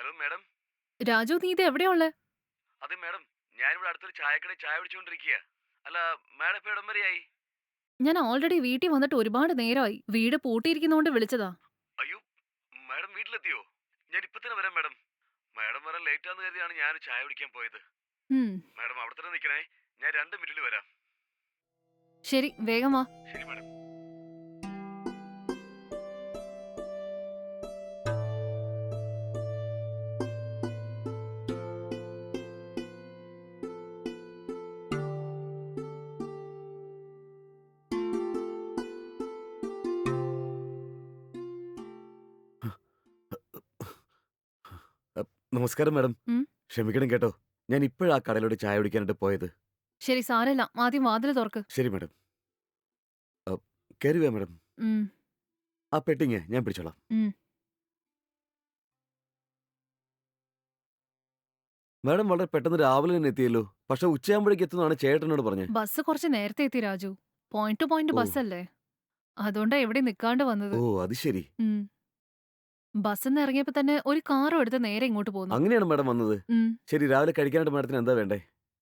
Hello madam. Raju നീ ഇത് എവിടെയാ ഉള്ളെ? അതെ മാഡം. ഞാനിവിടെ അടുത്തൊരു ചായക്കടയിൽ ചായ കുടിച്ചുകൊണ്ടിരിക്കുക അല്ല മാഡം ഇപ്പൊ ഇടം വരെയായി? ഞാൻ ഓൾറെഡി വീട്ടിൽ വന്നിട്ട് ഒരുപാട് നേരമായി. വീട് പൂട്ടിയിരിക്കുന്നോണ്ട് വിളിച്ചതാ. അയ്യോ മാഡം വീട്ടിലെത്തിയോ? ഞാൻ ഇപ്പൊ തന്നെ വരാം മാഡം. മാഡം വരാൻ ലേറ്റ് ആണെന്ന് കരുതിയാണ് ഞാൻ ചായ കുടിക്കാൻ പോയത്. മാഡം അവിടെ തന്നെ നിൽക്കണേ. ഞാൻ രണ്ട് മിനിറ്റിൽ വരാം. ശരി വേഗം വാ. ശരി മാഡം. നമസ്കാരം മാഡം. ഉം. ക്ഷമിക്കണം കേട്ടോ. ഞാൻ ഇപ്പോഴാ കടയിലോട്ട് ചായ കുടിക്കാനായിട്ട് പോയത്. ശരി സാരമില്ല ആദ്യം വാതിൽ തുറക്ക്. ശരി മാഡം. കയറി വാ മാഡം. ഉം, ആ പെട്ടിങ് ഞാൻ പിടിച്ചോളാം. ഉം. മാഡം വളരെ പെട്ടെന്ന് രാവിലെ തന്നെ എത്തിയല്ലോ. പക്ഷെ ഉച്ചയാകുമ്പോഴേക്ക് എത്തുന്നതാണ് ചേട്ടനോട് പറഞ്ഞത് ബസ് കുറച്ച് നേരത്തെ എത്തി Raju. Point to point bus അല്ലേ അതുകൊണ്ടാ എവിടെ നിക്കാണ്ട് വന്നത്. ഓ അത് ശരി. ഉം. ബസ്സിന്ന് ഇറങ്ങിയപ്പോ തന്നെ ഒരു കാറും എടുത്ത് നേരെ ഇങ്ങോട്ട് പോന്നു. അങ്ങനെയാണ് മാഡം വന്നത്? ഉം. ശരി രാവിലെ കഴിക്കാനായിട്ട് മാഡത്തിന് എന്താ വേണ്ടേ?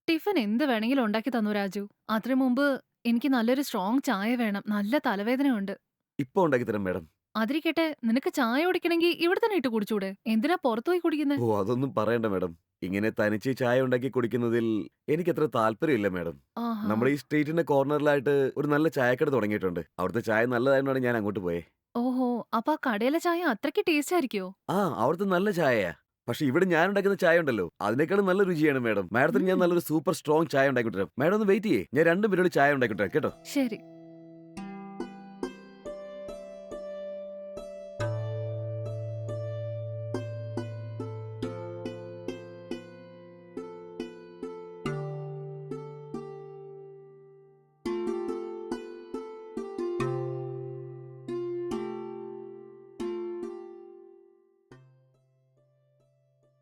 ടിഫിൻ എന്ത് വേണമെങ്കിലും ഉണ്ടാക്കി തന്നു രാജു. അതിനു മുമ്പ് എനിക്ക് നല്ലൊരു സ്ട്രോങ് ചായ വേണം. നല്ല തലവേദനയുണ്ട്. ഇപ്പൊ ഉണ്ടാക്കി തരാം മാഡം. അതിരിക്കട്ടെ നിനക്ക് ചായ കുടിക്കണമെങ്കിൽ ഇവിടെ തന്നെ ഇട്ട് കുടിച്ചൂടെ. എന്തിനാ പുറത്തു പോയി കുടിക്കുന്നത് ഓ അതൊന്നും പറയണ്ട മാഡം. ഇങ്ങനെ തനിച്ച് ചായ ഉണ്ടാക്കി കുടിക്കുന്നതിൽ എനിക്ക് അത്ര താല്പര്യമില്ല മാഡം. നമ്മുടെ ഈ സ്ട്രീറ്റിന്റെ കോർണറിലായിട്ട് ഒരു നല്ല ചായക്കട തുടങ്ങിയിട്ടുണ്ട്. അവിടുത്തെ ചായ നല്ലതായതുകൊണ്ടാണ് ഞാൻ അങ്ങോട്ട് പോയേ. ഓഹോ അപ്പൊ ആ കടയിലെ ചായ അത്രയ്ക്ക് ടേസ്റ്റ് ആയിരിക്കോ? ആ അവിടുത്തെ നല്ല ചായയാ. പക്ഷെ ഇവിടെ ഞാൻ ഉണ്ടാക്കുന്ന ചായ ഉണ്ടല്ലോ. അതിനേക്കാളും നല്ല രുചിയാണ് മാഡം. മാഡത്തിന് ഞാൻ നല്ലൊരു സൂപ്പർ സ്ട്രോങ് ചായ ഉണ്ടാക്കിത്തരാം മാഡം ഒന്ന് വെയിറ്റ് ചെയ്യേ. ഞാൻ രണ്ടു പേരോട് ചായ ഉണ്ടാക്കിട്ടു കേട്ടോ? ശരി.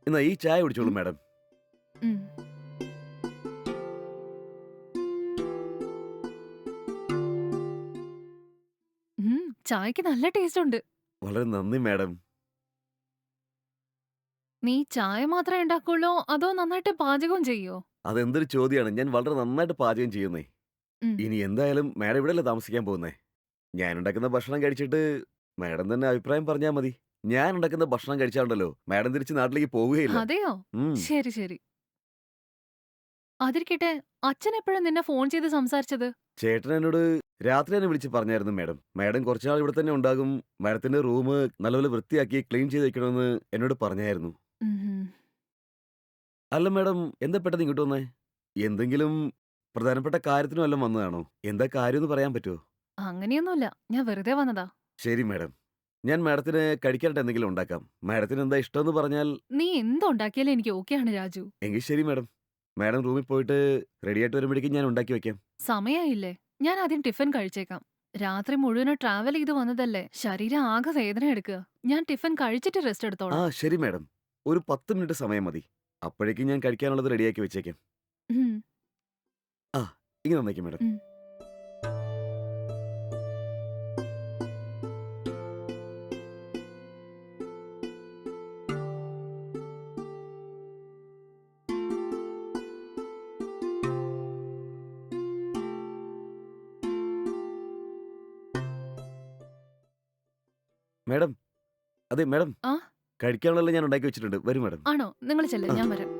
എന്നാ ഈ ചായ കുടിച്ചോളൂ. മാഡം. ഉം. ഉം, ചായക്ക് നല്ല ടേസ്റ്റ് ഉണ്ട്. വളരെ നന്ദി മാഡം. നീ ചായ മാത്രമേ ഉണ്ടാക്കുള്ളൂ അതോ നന്നായിട്ട് പാചകവും ചെയ്യോ? അതെന്തൊരു ചോദ്യമാണ് ഞാൻ വളരെ നന്നായിട്ട് പാചകം ചെയ്യുന്നേ. ഉം. ഇനി എന്തായാലും മാഡം ഇവിടെയല്ലേ താമസിക്കാൻ പോകുന്നേ? ഞാൻ ഉണ്ടാക്കുന്ന ഭക്ഷണം കഴിച്ചിട്ട് മാഡം തന്നെ അഭിപ്രായം പറഞ്ഞാൽ മതി. ഞാൻ ഉണ്ടാക്കുന്ന ഭക്ഷണം കഴിച്ചാണ്ടല്ലോ മാഡം തിരിച്ച് നാട്ടിലേക്ക് പോവുകയില്ല. അതെയോ? ഉം. ശരി ശരി. അതിരിക്കട്ടെ അച്ഛൻ എപ്പോഴും നിന്നെ ഫോൺ ചെയ്ത് സംസാരിച്ചത്? ചേട്ടൻ എന്നോട് രാത്രി തന്നെ വിളിച്ച് പറഞ്ഞായിരുന്നു മാഡം. മാഡം കുറച്ചുനാൾ ഇവിടെ തന്നെ ഉണ്ടാകും. മാഡത്തിന്റെ റൂം നല്ലപോലെ വൃത്തിയാക്കി ക്ലീൻ ചെയ്ത് വെക്കണമെന്ന് എന്നോട് പറഞ്ഞായിരുന്നു. ഉം. അല്ല മാഡം എന്താ പെട്ടെന്ന് ഇങ്ങോട്ട് വന്നേ? എന്തെങ്കിലും പ്രധാനപ്പെട്ട കാര്യത്തിനും വല്ലതും വന്നതാണോ? എന്താ കാര്യം എന്ന് പറയാൻ പറ്റുമോ അങ്ങനെയൊന്നുമില്ല. ഞാൻ വെറുതെ വന്നതാ. ശരി മാഡം. ഞാൻ മാഡത്തിന് കഴിക്കാനായിട്ട് എന്തെങ്കിലും ഉണ്ടാക്കാം. മാഡത്തിന് എന്താ ഇഷ്ടമെന്ന് പറഞ്ഞാൽ നീ എന്തുണ്ടാക്കിയാലും എനിക്ക് ഓക്കെയാണ് രാജു. എങ്കിൽ ശരി മാഡം. മാഡം റൂമിൽ പോയിട്ട് റെഡിയായിട്ട് വരുമ്പോഴേക്കും ഞാൻ ഉണ്ടാക്കി വെക്കാം. സമയമായില്ലേ ഞാൻ ആദ്യം ടിഫിൻ കഴിച്ചേക്കാം. രാത്രി മുഴുവനും ട്രാവൽ ചെയ്ത് വന്നതല്ലേ. ശരീരം ആകെ വേദന എടുക്കുക. ഞാൻ ടിഫിൻ കഴിച്ചിട്ട് റെസ്റ്റ് എടുത്തോളാം. ആ ശരി മാഡം. ഒരു പത്ത് മിനിറ്റ് സമയം മതി. അപ്പോഴേക്കും ഞാൻ കഴിക്കാനുള്ളത് റെഡിയാക്കി വെച്ചേക്കാം. ആ ഇങ്ങനെ നന്നാക്കി മാഡം. ഉം. മാഡം അതെ മാഡം ആ? കഴിക്കാനുള്ളത് ഞാൻ ഉണ്ടാക്കി വെച്ചിട്ടുണ്ട് വരും മാഡം ആണോ നിങ്ങൾ ചെല്ലേ. ഞാൻ വരാം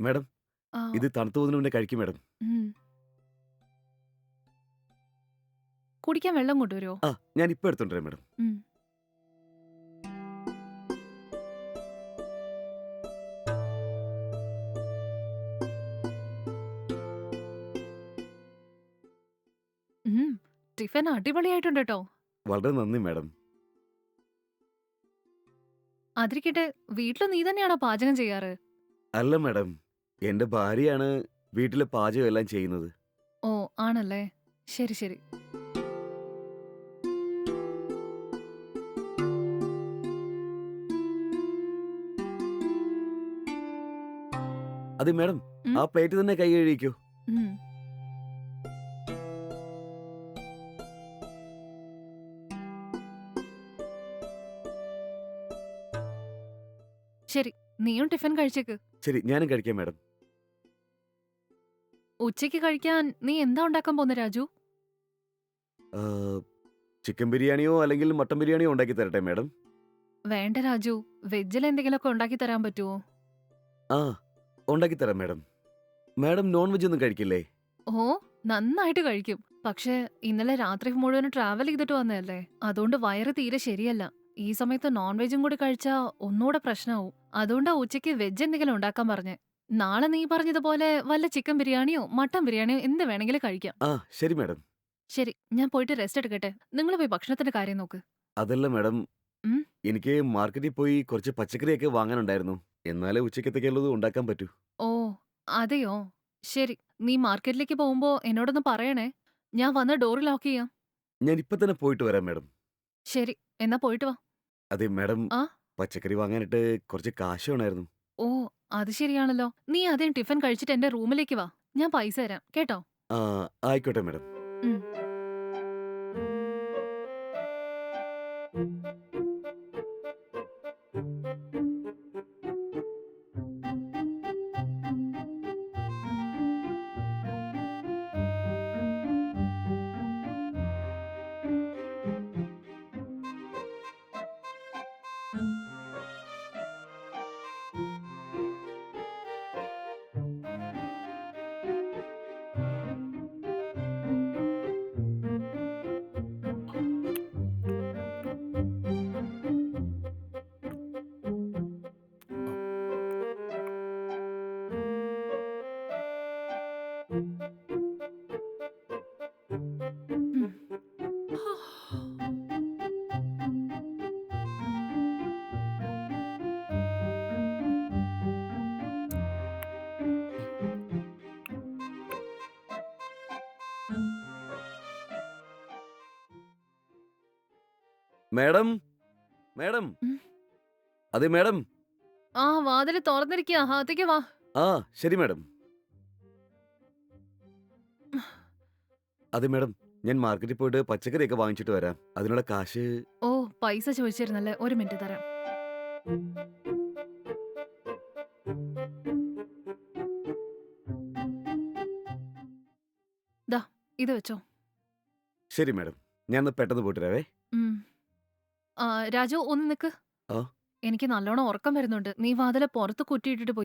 മാഡം ആ, ഇത് തണുത്തു പോകുന്നതിന് മുന്നേ കഴിക്കും മാഡം ഉം. കുടിക്കാൻ വെള്ളം കൊണ്ടുവരുമോ ആ ഞാൻ ഇപ്പൊ എടുത്തോണ്ടേ മാഡം. ഉം. ടിഫിൻ അടിപൊളിയായിട്ടുണ്ട് കേട്ടോ വളരെ നന്ദി മാഡം. അതിരിക്കട്ടെ വീട്ടിൽ നീ തന്നെയാണോ പാചകം ചെയ്യാറ്? അല്ല മാഡം. എന്റെ ഭാര്യയാണ് വീട്ടിലെ പാചകം എല്ലാം ചെയ്യുന്നത്. ഓ ആണല്ലേ? ശരി ശരി. അതെ മാഡം. ഉം? ആ പ്ലേറ്റ് തന്നെ കൈ കഴിക്കൂ ഉം. നീയും ടിഫിൻ കഴിച്ചേക്ക്. ശരി ഞാനും കഴിക്കാം മാഡം. ഉച്ചയ്ക്ക് കഴിക്കാൻ നീ എന്താ ഉണ്ടാക്കാൻ പോന്ന രാജു? ചിക്കൻ ബിരിയാണിയോ അല്ലെങ്കിൽ മട്ടൻ ബിരിയാണിയോ ഉണ്ടാക്കി തരട്ടെ മാഡം? വേണ്ട രാജു. വെജിൽ എന്തെങ്കിലുമൊക്കെ ഉണ്ടാക്കി തരാൻ പറ്റുമോ ആ ഉണ്ടാക്കി തരാം മാഡം. മാഡം നോൺ വെജ് ഒന്നും കഴിക്കില്ലേ? ഓ നന്നായിട്ട് കഴിക്കും. പക്ഷേ ഇന്നലെ രാത്രി മുഴുവൻ ട്രാവൽ ചെയ്തിട്ട് വന്നതല്ലേ? അതുകൊണ്ട് വയറ് തീരെ ശരിയല്ല. ഈ സമയത്ത് നോൺ വെജും കൂടി കഴിച്ചാ ഒന്നുകൂടെ പ്രശ്നമാവും അതുകൊണ്ട് ഉച്ചയ്ക്ക് വെജ് എന്തെങ്കിലും ഉണ്ടാക്കാൻ പറഞ്ഞേ. നാളെ നീ പറഞ്ഞതുപോലെ വല്ല ചിക്കൻ ബിരിയാണിയോ മട്ടൻ ബിരിയാണിയോ എന്ത് വേണമെങ്കിലും കഴിക്കാം. ആ ശരി മാഡം. ശരി ഞാൻ പോയിട്ട് റെസ്റ്റ് എടുക്കട്ടെ. നിങ്ങൾ പോയി ഭക്ഷണത്തിന്റെ കാര്യം നോക്ക്. അതല്ല മാഡം ഉം? എനിക്ക് മാർക്കറ്റിൽ പോയി കുറച്ച് പച്ചക്കറിയൊക്കെ വാങ്ങാനുണ്ടായിരുന്നു. എന്നാലേ ഉച്ചക്കത്തേക്കുള്ളത് ഉണ്ടാക്കാൻ പറ്റൂ. ഓ അതെയോ? ശരി നീ മാർക്കറ്റിലേക്ക് പോകുമ്പോ എന്നോടൊന്ന് പറയണേ. ഞാൻ വന്ന് ഡോറ് ലോക്ക് ചെയ്യാം. ഞാൻ ഇപ്പൊ തന്നെ പോയിട്ട് വരാം മാഡം. ശരി എന്നാ പോയിട്ട് വാ. അതെ മാഡം. ആ? പച്ചക്കറി വാങ്ങാനായിട്ട് കുറച്ച് കാശ് വേണമായിരുന്നു ഓ അത് ശരിയാണല്ലോ. നീ ആദ്യം ടിഫിൻ കഴിച്ചിട്ട് എന്റെ റൂമിലേക്ക് വാ. ഞാൻ പൈസ തരാം. കേട്ടോ? ആ ആയിക്കോട്ടെ മാഡം. ഉം. മാഡം? മാഡം. അതെ മാഡം. ആ വാതിൽ തുറന്നിരിക്കുക അകത്തേക്ക് വാ. ആ ശരി മാഡം. അതെ മാഡം. ഞാൻ മാർക്കറ്റിൽ പോയിട്ട് പച്ചക്കറിയൊക്കെ വാങ്ങിച്ചിട്ട് വരാം. അതിനുള്ള കാശ് ഓ പൈസ ചോദിച്ചിരുന്നല്ലേ. ഒരു മിനിറ്റ് തരാം. ദാ ഇത് വെച്ചോ. ശരി മാഡം. ഞാൻ പെട്ടെന്ന് പോയിട്ട് വരാവേ. ആ, രാജു ഒന്ന് നിക്ക്. ആ? എനിക്ക് നല്ലോണം ഉറക്കം വരുന്നുണ്ട്. നീ വാതിലെ പുറത്ത് കുറ്റിയിട്ടിട്ട് പോയി.